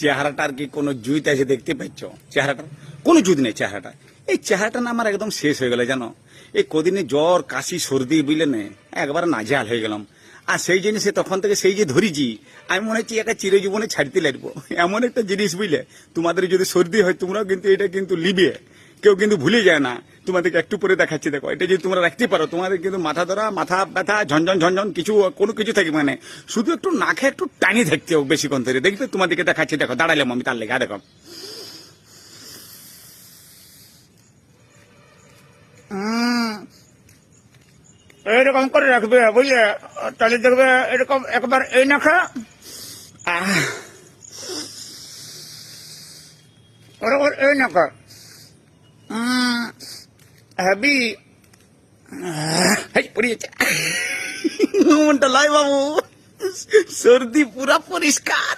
চেহারাটা আর কি কোনো জুইতে এসে দেখতে পাচ্ছ? চেহারাটা কোনো জুত নেই চেহারাটা। এই চেহারাটা না আমার একদম শেষ হয়ে গেল, জানো? এই কদিনে জ্বর, কাশি, সর্দি বুঝলে না, একবার নাজাল হয়ে গেলাম। আর সেই জিনিসে তখন থেকে সেই যে ধরিছি, আমি মনে হচ্ছি একটা চিরজীবনে ছাড়তে লাগবো। এমন একটা জিনিস বুঝলে, তোমাদের যদি সর্দি হয় তোমরাও কিন্তু এটা কিন্তু লিবে। কেউ কিন্তু ভুলে যায় না। তোমাদেরকে একটু পরে দেখাচ্ছি, দেখো, এটা যদি তোমরা রাখতে পারো, তোমাদের কিন্তু মাথা ধরা, মাথা ব্যথা, ঝনঝন ঝনঝন, কিছু, কোনো কিছু থাকবে মানে শুধু একটু নাকে একটু টানি থাকতে হবে বেশিক্ষণ ধরে। দেখবে তোমাদেরকে দেখাচ্ছি, দেখো দাঁড়ালাম আমি তার লেগে দেখো। এরকম করে রাখবে, বুঝলে? তাহলে দেখবে এরকম একবার এই নাখা ওরকম এই নাখা হ্যাবি হাই পড়ে যাচ্ছে মনটা লাই বাবু সর্দি পুরা পরিষ্কার